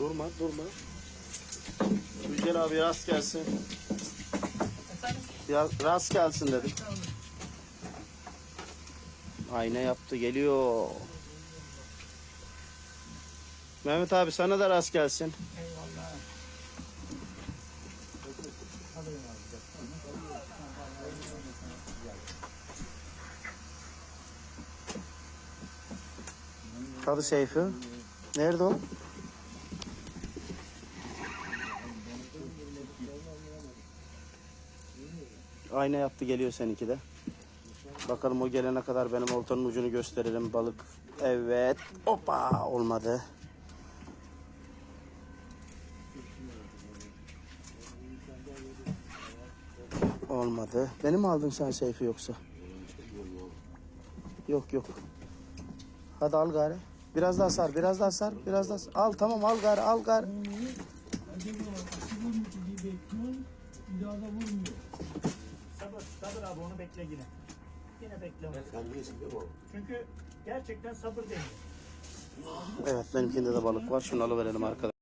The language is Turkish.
Durma durma. Yücel abi rast gelsin. Ya rast gelsin dedim. Ayna yaptı geliyor. Mehmet abi sana da rast gelsin. Eyvallah. Kadı Seyfi. Nerede o? Ayna yaptı geliyor seninki de. Bakalım o gelene kadar benim oltanın ucunu gösterelim balık. Evet. Hoppa olmadı. Olmadı. Beni mi aldın sen Seyfi yoksa? Yok yok. Hadi al gari. Biraz daha sar, biraz daha sar, biraz daha sar. Al tamam al gari, al gari. Acaba bekliyorum. Bir daha da vurmuyor. Sabır, sabır abi onu bekle yine. Yine bekle. Sen değilsin değil mi o? Çünkü gerçekten sabır deniyor. Evet benimkinde de balık var. Şunu alıverelim arkadaşlar.